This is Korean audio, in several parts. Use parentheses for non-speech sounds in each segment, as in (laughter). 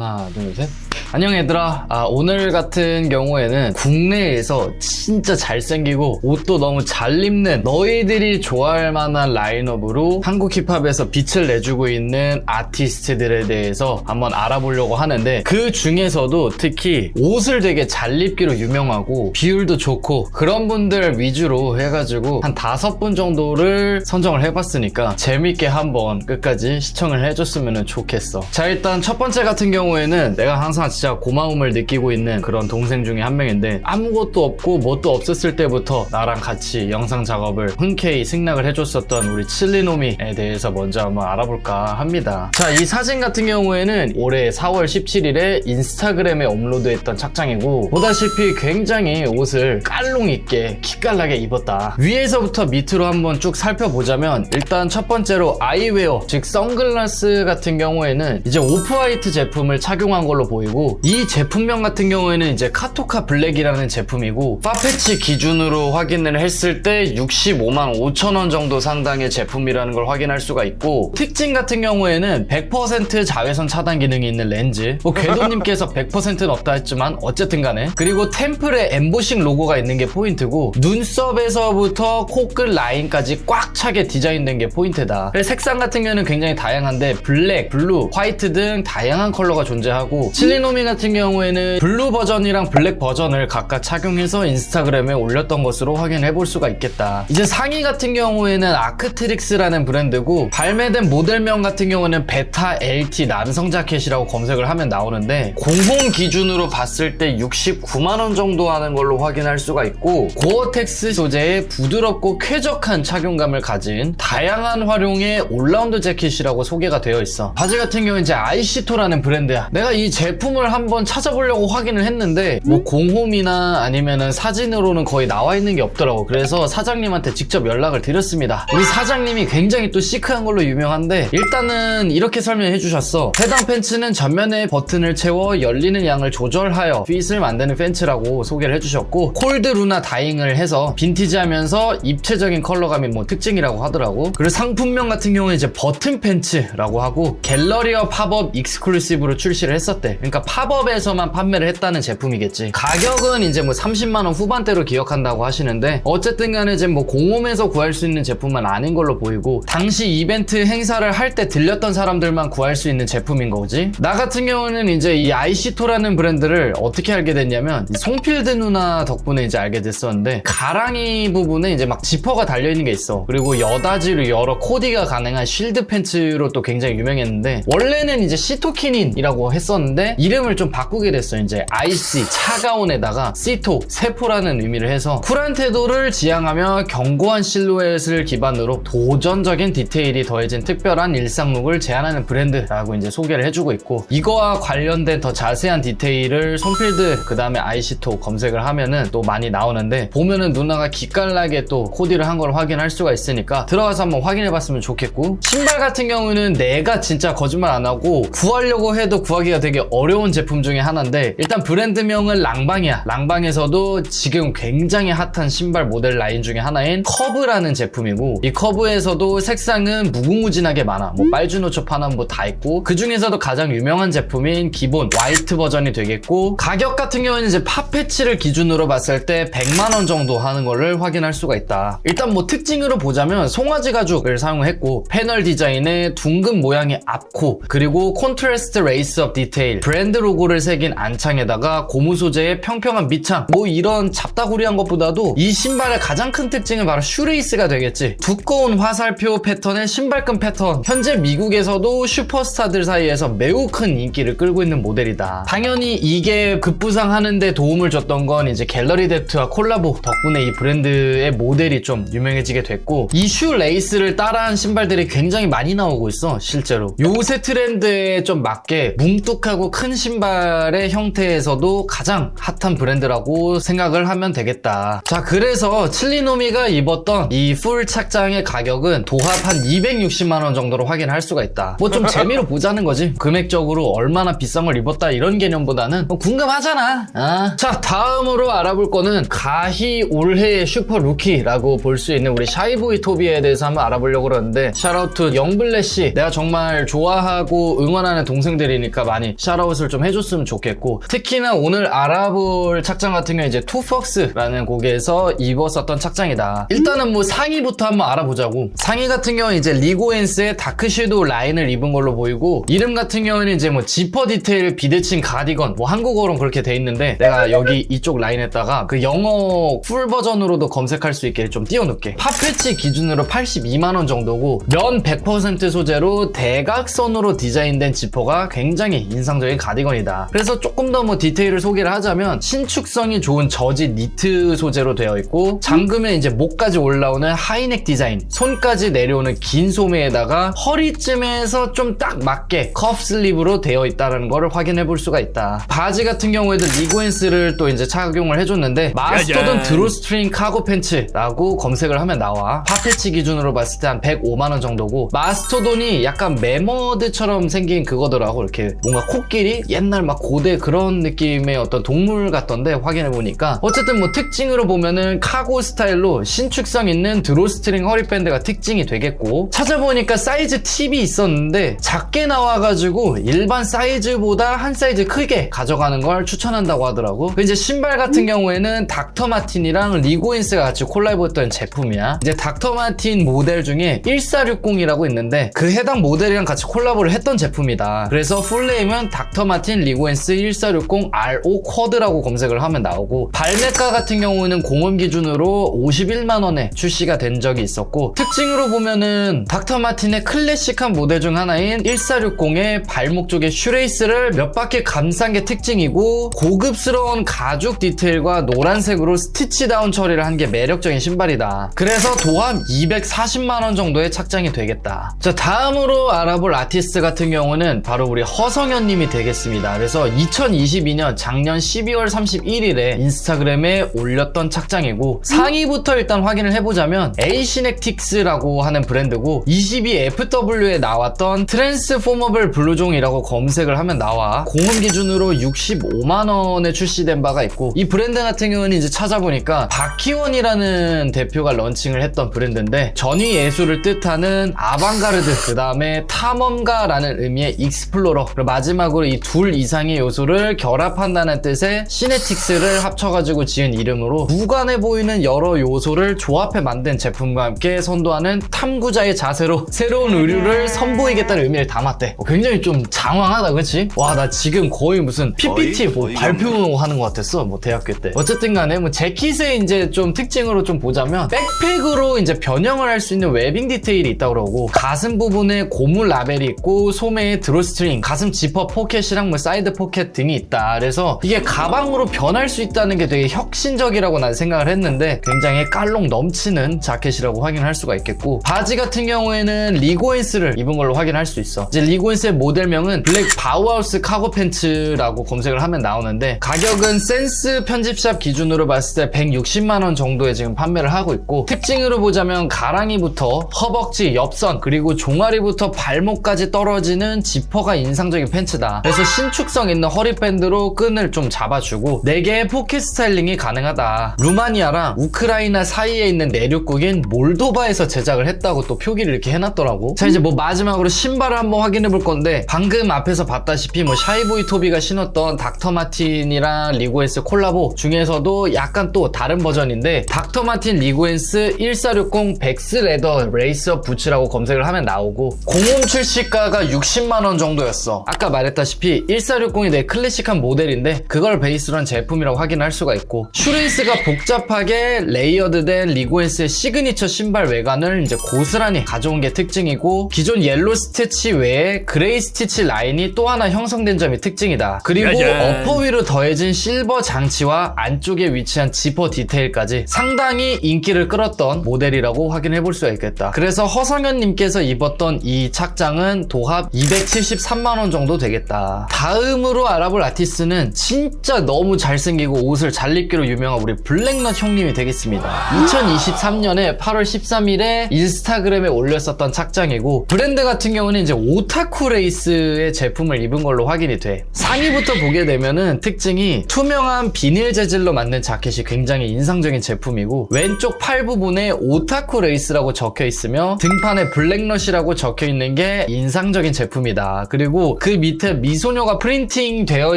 하나, 둘, 셋. 안녕 얘들아. 아, 오늘 같은 경우에는 국내에서 진짜 잘생기고 옷도 너무 잘 입는 너희들이 좋아할 만한 라인업으로 한국 힙합에서 빛을 내주고 있는 아티스트들에 대해서 한번 알아보려고 하는데 그 중에서도 특히 옷을 되게 잘 입기로 유명하고 비율도 좋고 그런 분들 위주로 해가지고 한 다섯 분 정도를 선정을 해봤으니까 재밌게 한번 끝까지 시청을 해줬으면 좋겠어. 자 일단 첫 번째 같은 경우에는 내가 항상 진짜 고마움을 느끼고 있는 그런 동생 중에 한 명인데 아무것도 없고 뭣도 없었을 때부터 나랑 같이 영상 작업을 흔쾌히 승낙을 해줬었던 우리 칠리노미에 대해서 먼저 한번 알아볼까 합니다. 자 이 사진 같은 경우에는 올해 4월 17일에 인스타그램에 업로드했던 착장이고 보다시피 굉장히 옷을 깔롱 있게 기깔나게 입었다. 위에서부터 밑으로 한번 쭉 살펴보자면 일단 첫 번째로 아이웨어 즉 선글라스 같은 경우에는 이제 오프화이트 제품을 착용한 걸로 보이고 이 제품명 같은 경우에는 이제 카토카 블랙이라는 제품이고 파페치 기준으로 확인을 했을 때 65만 5천 원 정도 상당의 제품이라는 걸 확인할 수가 있고 특징 같은 경우에는 100% 자외선 차단 기능이 있는 렌즈. 뭐 궤도님께서 (laughs) 100%는 없다 했지만 어쨌든 간에. 그리고 템플에 엠보싱 로고가 있는 게 포인트고 눈썹에서부터 코끝 라인까지 꽉 차게 디자인된 게 포인트다. 색상 같은 경우는 굉장히 다양한데 블랙, 블루, 화이트 등 다양한 컬러가 존재하고 칠리노미 같은 경우에는 블루 버전이랑 블랙 버전을 각각 착용해서 인스타그램에 올렸던 것으로 확인해 볼 수가 있겠다. 이제 상의 같은 경우에는 아크트릭스라는 브랜드고 발매된 모델명 같은 경우는 베타 LT 남성 자켓이라고 검색을 하면 나오는데 공봉 기준으로 봤을 때 69만 원 정도 하는 걸로 확인할 수가 있고 고어텍스 소재의 부드럽고 쾌적한 착용감을 가진 다양한 활용의 올라운드 재킷이라고 소개가 되어 있어. 바지 같은 경우는 이제 아이시토라는 브랜드야. 내가 이 제품을 한번 찾아보려고 확인을 했는데 뭐 공홈이나 아니면은 사진으로는 거의 나와 있는 게 없더라고. 그래서 사장님한테 직접 연락을 드렸습니다. 우리 사장님이 굉장히 또 시크한 걸로 유명한데 일단은 이렇게 설명해 주셨어. 해당 팬츠는 전면에 버튼을 채워 열리는 양을 조절하여 핏을 만드는 팬츠라고 소개를 해주셨고 콜드 루나 다잉을 해서 빈티지하면서 입체적인 컬러감이 뭐 특징이라고 하더라고. 그리고 상품명 같은 경우는 이제 버튼 팬츠라고 하고 갤러리어 팝업 익스클루시브로 출시를 했었대. 그러니까 팝업에서만 판매를 했다는 제품이겠지. 가격은 이제 뭐 30만 원 후반대로 기억한다고 하시는데 어쨌든 간에 이제 뭐 공홈에서 구할 수 있는 제품은 아닌 걸로 보이고 당시 이벤트 행사를 할 때 들렸던 사람들만 구할 수 있는 제품인 거지. 나 같은 경우는 이제 이 아이시토라는 브랜드를 어떻게 알게 됐냐면 이 송필드 누나 덕분에 이제 알게 됐었는데 가랑이 부분에 이제 막 지퍼가 달려 있는 게 있어. 그리고 여다지로 여러 코디가 가능한 쉴드 팬츠로 또 굉장히 유명했는데 원래는 이제 시토키닌이라고 했었는데 이름을 좀 바꾸게 됐어 이제 아이시 차가운에다가 시토 세포라는 의미를 해서 쿨한 태도를 지향하며 견고한 실루엣을 기반으로 도전적인 디테일이 더해진 특별한 일상룩을 제안하는 브랜드라고 이제 소개를 해주고 있고 이거와 관련된 더 자세한 디테일을 손필드 그 다음에 아이시토 검색을 하면은 또 많이 나오는데 보면은 누나가 기깔나게 또 코디를 한 걸 확인할 수가 있으니까 들어가서 한번 확인해 봤으면 좋겠고 신발 같은 경우는 내가 진짜 거짓말 안 하고 구하려고 해도 구하기가 되게 어려운 제품 중에 하나인데 일단 브랜드명은 랑방이야. 랑방에서도 지금 굉장히 핫한 신발 모델 라인 중에 하나인 커브라는 제품이고 이 커브에서도 색상은 무궁무진하게 많아. 뭐 빨주노초 파남 뭐다 있고 그 중에서도 가장 유명한 제품인 기본 화이트 버전이 되겠고 가격 같은 경우는 이제 팝패치를 기준으로 봤을 때 100만 원 정도 하는 거를 확인할 수가 있다. 일단 뭐 특징으로 보자면 송아지 가죽을 사용했고 패널 디자인에 둥근 모양의 앞코 그리고 콘트라스트 레이스업 디테일 브랜드 로고를 새긴 안창에다가 고무 소재의 평평한 밑창 뭐 이런 잡다구리한 것보다도 이 신발의 가장 큰 특징은 바로 슈레이스가 되겠지. 두꺼운 화살표 패턴의 신발끈 패턴. 현재 미국에서도 슈퍼스타들 사이에서 매우 큰 인기를 끌고 있는 모델이다. 당연히 이게 급부상하는데 도움을 줬던 건 이제 갤러리 데트와 콜라보 덕분에 이 브랜드의 모델이 좀 유명해지게 됐고 이 슈 레이스를 따라한 신발들이 굉장히 많이 나오고 있어 실제로. 요새 트렌드에 좀 맞게 뭉뚝하고 큰 신발 의 형태에서도 가장 핫한 브랜드라고 생각을 하면 되겠다. 자, 그래서 칠리노미가 입었던 이 풀 착장의 가격은 도합 한 260만원 정도로 확인할 수가 있다. 뭐 좀 재미로 (laughs) 보자는 거지. 금액적으로 얼마나 비싼 걸 입었다 이런 개념보다는 뭐 궁금하잖아. 아. 자, 다음으로 알아볼 거는 가히 올해의 슈퍼 루키라고 볼 수 있는 우리 샤이보이 토비에 대해서 한번 알아보려고 그러는데 샤라우트 영블레 씨 내가 정말 좋아하고 응원하는 동생들이니까 많이 샤라웃을 좀 해줬으면 좋겠고 특히나 오늘 알아볼 착장 같은 경우 이제 투퍽스라는 곡에서 입었었던 착장이다. 일단은 뭐 상의부터 한번 알아보자고. 상의 같은 경우는 이제 리고엔스의 다크 섀도우 라인을 입은 걸로 보이고 이름 같은 경우는 이제 뭐 지퍼 디테일 비대칭 가디건 뭐 한국어로는 그렇게 돼 있는데 내가 여기 이쪽 라인에다가 그 영어 풀 버전으로도 검색할 수 있게 좀 띄워놓을게. 팝패치 기준으로 82만원 정도고 면 100% 소재로 대각선으로 디자인된 지퍼가 굉장히 인상적인 가디건 이다. 그래서 조금 더 뭐 디테일을 소개를 하자면 신축성이 좋은 저지 니트 소재로 되어 있고 잠금에 이제 목까지 올라오는 하이넥 디자인 손까지 내려오는 긴 소매에다가 허리쯤에서 좀 딱 맞게 컵 슬립으로 되어 있다는 것을 확인해 볼 수가 있다. 바지 같은 경우에도 리고엔스를 또 이제 착용을 해줬는데 마스터돈 짜잔. 드로스트링 카고 팬츠라고 검색을 하면 나와. 파패치 기준으로 봤을 때 한 105만 원 정도고 마스터돈이 약간 메머드처럼 생긴 그거더라고. 이렇게 뭔가 코끼리 옛날 막 고대 그런 느낌의 어떤 동물 같던데 확인해 보니까. 어쨌든 뭐 특징으로 보면은 카고 스타일로 신축성 있는 드로 스트링 허리밴드가 특징이 되겠고. 찾아보니까 사이즈 팁이 있었는데 작게 나와가지고 일반 사이즈보다 한 사이즈 크게 가져가는 걸 추천한다고 하더라고. 그 이제 신발 같은 경우에는 닥터 마틴이랑 리고인스가 같이 콜라보했던 제품이야. 이제 닥터 마틴 모델 중에 1460이라고 있는데 그 해당 모델이랑 같이 콜라보를 했던 제품이다. 그래서 풀네임은 닥터 마틴 리고인스 1460 RO 쿼드라고 검색을 하면 나오고 발매가 같은 경우는 공원 기준으로 51만 원에 출시가 된 적이 있었고 특징으로 보면은 닥터 마틴의 클래식한 모델 중 하나인 1460의 발목 쪽에 슈레이스를 몇 바퀴 감싼 게 특징이고 고급스러운 가죽 디테일과 노란색으로 스티치 다운 처리를 한 게 매력적인 신발이다. 그래서 도합 240만 원 정도의 착장이 되겠다. 자, 다음으로 알아볼 아티스트 같은 경우는 바로 우리 허성현 님이 되겠습니다. 그래서 2022년 작년 12월 31일에 인스타그램에 올렸던 착장이고 상의부터 일단 확인을 해보자면 에이시넥틱스라고 하는 브랜드고 22FW에 나왔던 트랜스포머블 블루종이라고 검색을 하면 나와. 공음 기준으로 65만원에 출시된 바가 있고 이 브랜드 같은 경우는 이제 찾아보니까 박희원이라는 대표가 런칭을 했던 브랜드인데 전위 예술을 뜻하는 아방가르드 그 다음에 탐험가라는 의미의 익스플로러. 그리고 마지막으로 이 둘 이상의 요소를 결합한다는 뜻의 시네틱스를 합쳐가지고 지은 이름으로 무관해 보이는 여러 요소를 조합해 만든 제품과 함께 선도하는 탐구자의 자세로 (laughs) 새로운 의류를 선보이겠다는 의미를 담았대 어, 굉장히 좀 장황하다 그치? 와 나 지금 거의 무슨 PPT? 뭐 발표하는 것 같았어 뭐 대학교 때 어쨌든 간에 뭐 재킷의 이제 좀 특징으로 좀 보자면 백팩으로 이제 변형을 할 수 있는 웨빙 디테일이 있다고 그러고 가슴 부분에 고무 라벨이 있고 소매에 드로스트링 가슴 지퍼 포켓이랑 뭐 사이드 포켓 등이 있다. 그래서 이게 가방으로 변할 수 있다는 게 되게 혁신적이라고 난 생각을 했는데 굉장히 깔롱 넘치는 자켓이라고 확인할 수가 있겠고 바지 같은 경우에는 리고인스를 입은 걸로 확인할 수 있어. 이제 리고인스의 모델명은 블랙 바우하우스 카고 팬츠라고 검색을 하면 나오는데 가격은 센스 편집샵 기준으로 봤을 때 160만 원 정도에 지금 판매를 하고 있고 특징으로 보자면 가랑이부터 허벅지, 옆선 그리고 종아리부터 발목까지 떨어지는 지퍼가 인상적인 팬츠다. 그래서 신축성 있는 허리밴드로 끈을 좀 잡아주고 4개의 포켓 스타일링이 가능하다. 루마니아랑 우크라이나 사이에 있는 내륙국인 몰도바에서 제작을 했다고 또 표기를 이렇게 해놨더라고. 자 이제 뭐 마지막으로 신발을 한번 확인해 볼 건데 방금 앞에서 봤다시피 뭐 샤이보이 토비가 신었던 닥터 마틴이랑 리고엔스 콜라보 중에서도 약간 또 다른 버전인데 닥터 마틴 리고엔스 1460 백스 레더 레이서 부츠라고 검색을 하면 나오고 공홈 출시가가 60만 원 정도였어. 아까 말했다시피 1460이 내 클래식한 모델인데 그걸 베이스로 한 제품이라고 확인할 수가 있고 슈레이스가 복잡하게 레이어드된 리고엔스의 시그니처 신발 외관을 이제 고스란히 가져온 게 특징이고 기존 옐로 스티치 외에 그레이 스티치 라인이 또 하나 형성된 점이 특징이다 그리고 짜잔. 어퍼 위로 더해진 실버 장치와 안쪽에 위치한 지퍼 디테일까지 상당히 인기를 끌었던 모델이라고 확인해 볼 수가 있겠다. 그래서 허성현님께서 입었던 이 착장은 도합 273만원 정도 되겠다. 다음으로 알아볼 아티스트는 진짜 너무 잘생기고 옷을 잘 입기로 유명한 우리 블랙넛 형님이 되겠습니다. 2023년에 8월 13일에 인스타그램에 올렸었던 착장이고 브랜드 같은 경우는 이제 오타쿠 레이스의 제품을 입은 걸로 확인이 돼. 상의부터 보게 되면은 특징이 투명한 비닐 재질로 만든 자켓이 굉장히 인상적인 제품이고 왼쪽 팔 부분에 오타쿠 레이스라고 적혀 있으며 등판에 블랙넛이라고 적혀 있는 게 인상적인 제품이다. 그리고 그 밑에 미소녀 가 프린팅 되어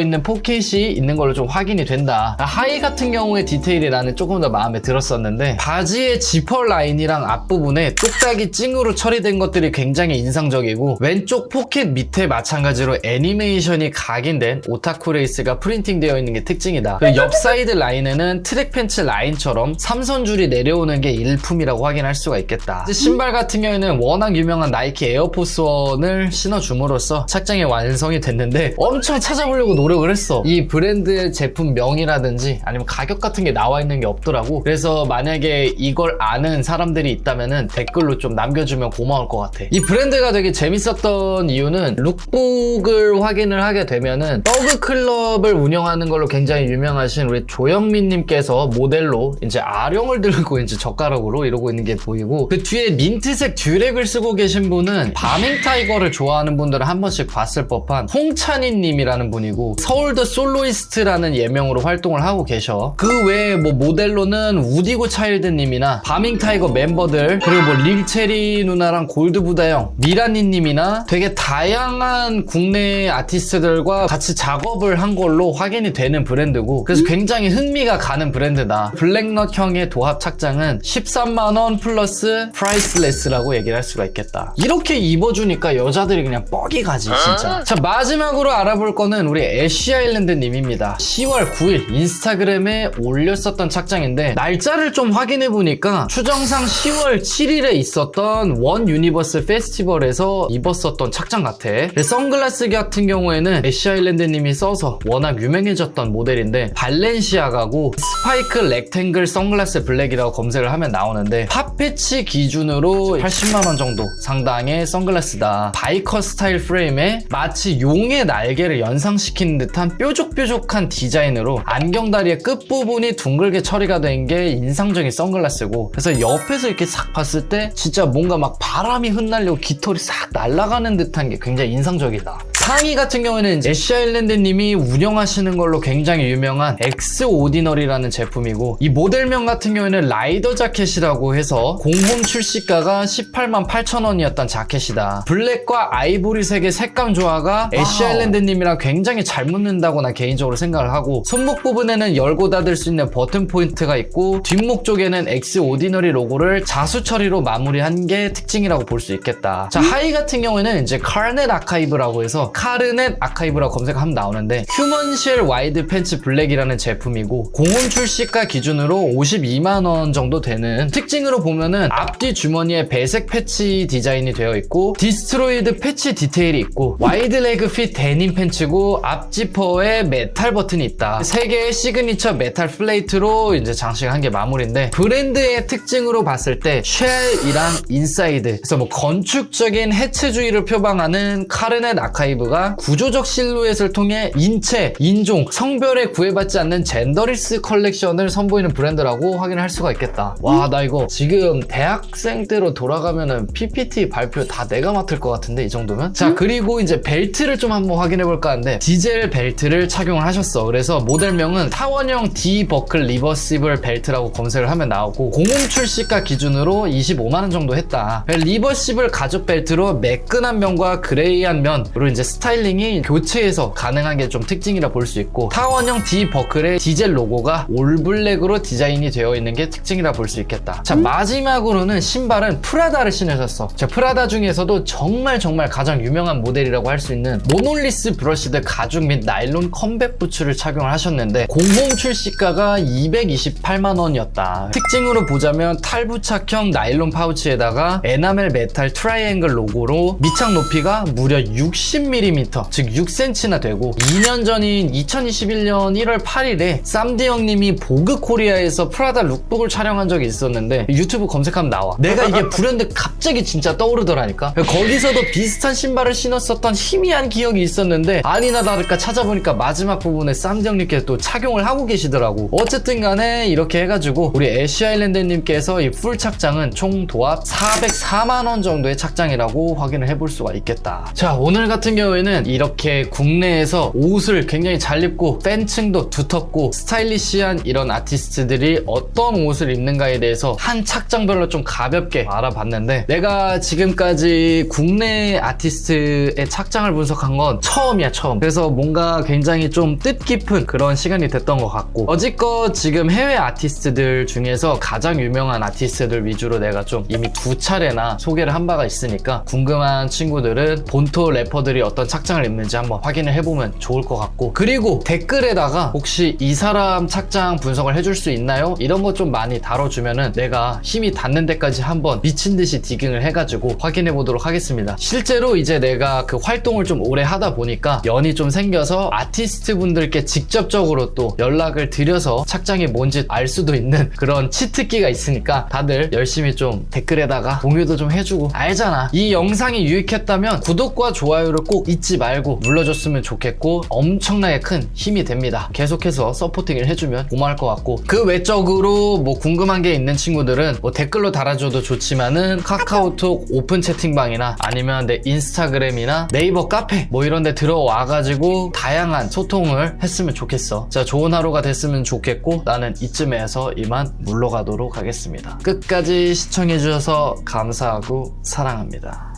있는 포켓이 있는 걸로 좀 확인이 된다. 하의 같은 경우에 디테일이 나는 조금 더 마음에 들었었는데 바지의 지퍼 라인이랑 앞부분에 똑딱이 찡으로 처리된 것들이 굉장히 인상적이고 왼쪽 포켓 밑에 마찬가지로 애니메이션이 각인된 오타쿠 레이스가 프린팅 되어 있는 게 특징이다. 옆 사이드 라인에는 트랙 팬츠 라인처럼 삼선 줄이 내려오는 게 일품이라고 확인할 수가 있겠다. 신발 같은 경우에는 워낙 유명한 나이키 에어포스 원을 신어줌으로써 착장이 완성이 됐는데 엄청 찾아보려고 노력을 했어. 이 브랜드의 제품 명이라든지 아니면 가격 같은 게 나와 있는 게 없더라고. 그래서 만약에 이걸 아는 사람들이 있다면은 댓글로 좀 남겨주면 고마울 것 같아. 이 브랜드가 되게 재밌었던 이유는 룩북을 확인을 하게 되면은 떡그 클럽을 운영하는 걸로 굉장히 유명하신 우리 조영민님께서 모델로 이제 아령을 들고 이제 젓가락으로 이러고 있는 게 보이고 그 뒤에 민트색 듀렉을 쓰고 계신 분은 바밍 타이거를 좋아하는 분들은 한 번씩 봤을 법한 홍찬 희님이라는 분이고 서울드 솔로이스트라는 예명으로 활동을 하고 계셔. 그 외에 뭐 모델로는 우디고 차일드님이나 바밍 타이거 멤버들 그리고 뭐 릴체리 누나랑 골드부다형 미라니님이나 되게 다양한 국내 아티스트들과 같이 작업을 한 걸로 확인이 되는 브랜드고 그래서 굉장히 흥미가 가는 브랜드다. 블랙넛형의 도합 착장은 13만원 플러스 프라이스레스라고 얘기를 할 수가 있겠다. 이렇게 입어주니까 여자들이 그냥 뻑이 가지 진짜. 자 마지막으로 알아볼 거는 우리 애쉬 아일랜드 님입니다. 10월 9일 인스타그램에 올렸었던 착장인데 날짜를 좀 확인해 보니까 추정상 10월 7일에 있었던 원 유니버스 페스티벌에서 입었었던 착장 같아. 선글라스 같은 경우에는 애쉬 아일랜드 님이 써서 워낙 유명해졌던 모델인데 발렌시아가고 스파이크 렉탱글 선글라스 블랙이라고 검색을 하면 나오는데 팝패치 기준으로 80만 원 정도 상당의 선글라스다. 바이커 스타일 프레임에 마치 용의 날 개를 연상시키는 듯한 뾰족뾰족한 디자인으로 안경다리의 끝부분이 둥글게 처리가 된 게 인상적인 선글라스고 그래서 옆에서 이렇게 싹 봤을 때 진짜 뭔가 막 바람이 흩날리고 깃털이 싹 날아가는 듯한 게 굉장히 인상적이다. 상의 같은 경우에는 애쉬 아일랜드 님이 운영하시는 걸로 굉장히 유명한 엑스 오디너리라는 제품이고 이 모델명 같은 경우에는 라이더 자켓이라고 해서 공홈 출시가가 18만 8천 원이었던 자켓이다. 블랙과 아이보리색의 색감 조화가 애쉬 아일랜드 님이랑 굉장히 잘 묻는다고 난 개인적으로 생각을 하고 손목 부분에는 열고 닫을 수 있는 버튼 포인트가 있고 뒷목 쪽에는 엑스 오디너리 로고를 자수 처리로 마무리한 게 특징이라고 볼 수 있겠다. 자 하의 같은 경우에는 이제 카르넷 아카이브라고 해서 카르넷 아카이브라고 검색하면 나오는데 휴먼쉘 와이드 팬츠 블랙이라는 제품이고 공홈 출시가 기준으로 52만 원 정도 되는 특징으로 보면은 앞뒤 주머니에 배색 패치 디자인이 되어 있고 디스트로이드 패치 디테일이 있고 와이드 레그 핏 데님 팬츠고 앞 지퍼에 메탈 버튼이 있다. 세 개의 시그니처 메탈 플레이트로 이제 장식한 게 마무리인데 브랜드의 특징으로 봤을 때 쉘이랑 인사이드 그래서 뭐 건축적인 해체주의를 표방하는 카르넷 아카이브 가 구조적 실루엣을 통해 인체, 인종, 성별에 구애받지 않는 젠더리스 컬렉션을 선보이는 브랜드라고 확인할 수가 있겠다. 와, 나 이거 지금 대학생 때로 돌아가면은 PPT 발표 다 내가 맡을 것 같은데 이 정도면? 자, 그리고 이제 벨트를 좀 한번 확인해 볼까 하는데 디젤 벨트를 착용을 하셨어. 그래서 모델명은 타원형 D 버클 리버시블 벨트라고 검색을 하면 나오고 공홈 출시가 기준으로 25만 원 정도 했다. 리버시블 가죽 벨트로 매끈한 면과 그레이한 면으로 이제 스타일링이 교체해서 가능한 게 좀 특징이라 볼 수 있고 타원형 D 버클의 디젤 로고가 올블랙으로 디자인이 되어 있는 게 특징이라 볼 수 있겠다. 자 마지막으로는 신발은 프라다를 신으셨어. 자 프라다 중에서도 정말 정말 가장 유명한 모델이라고 할 수 있는 모놀리스 브러시드 가죽 및 나일론 컴백 부츠를 착용을 하셨는데 공홈 출시가가 228만 원이었다. 특징으로 보자면 탈부착형 나일론 파우치에다가 에나멜 메탈 트라이앵글 로고로 밑창 높이가 무려 60mm 6mm, 즉 6cm나 되고 2년 전인 2021년 1월 8일에 쌈디 형님이 보그 코리아에서 프라다 룩북을 촬영한 적이 있었는데 유튜브 검색하면 나와. 내가 이게 불현듯 갑자기 진짜 떠오르더라니까. 거기서도 비슷한 신발을 신었었던 희미한 기억이 있었는데 아니나 다를까 찾아보니까 마지막 부분에 쌈디 형님께서 또 착용을 하고 계시더라고. 어쨌든 간에 이렇게 해가지고 우리 애쉬 아일랜드님께서 이 풀 착장은 총 도합 404만원 정도의 착장이라고 확인을 해볼 수가 있겠다. 자, 오늘 같은 경우 에는 이렇게 국내에서 옷을 굉장히 잘 입고 팬층도 두텁고 스타일리시한 이런 아티스트들이 어떤 옷을 입는가에 대해서 한 착장별로 좀 가볍게 알아봤는데 내가 지금까지 국내 아티스트의 착장을 분석한 건 처음이야, 처음. 그래서 뭔가 굉장히 좀 뜻깊은 그런 시간이 됐던 것 같고 어지껏 지금 해외 아티스트들 중에서 가장 유명한 아티스트들 위주로 내가 좀 이미 두 차례나 소개를 한 바가 있으니까 궁금한 친구들은 본토 래퍼들이 어떤 착장을 입는지 한번 확인을 해보면 좋을 것 같고 그리고 댓글에다가 혹시 이 사람 착장 분석을 해줄 수 있나요? 이런 거좀 많이 다뤄주면은 내가 힘이 닿는 데까지 한번 미친 듯이 디깅을 해가지고 확인해 보도록 하겠습니다. 실제로 이제 내가 그 활동을 좀 오래 하다 보니까 연이 좀 생겨서 아티스트 분들께 직접적으로 또 연락을 드려서 착장이 뭔지 알 수도 있는 (laughs) 그런 치트키가 있으니까 다들 열심히 좀 댓글에다가 공유도 좀 해주고 알잖아. 이 영상이 유익했다면 구독과 좋아요를 꼭 잊지 말고 눌러줬으면 좋겠고 엄청나게 큰 힘이 됩니다. 계속해서 서포팅을 해주면 고마울 것 같고 그 외적으로 뭐 궁금한 게 있는 친구들은 뭐 댓글로 달아줘도 좋지만은 카카오톡 오픈 채팅방이나 아니면 내 인스타그램이나 네이버 카페 뭐 이런 데 들어와가지고 다양한 소통을 했으면 좋겠어. 자, 좋은 하루가 됐으면 좋겠고 나는 이쯤에서 이만 물러가도록 하겠습니다. 끝까지 시청해주셔서 감사하고 사랑합니다.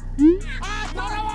아, 더러워!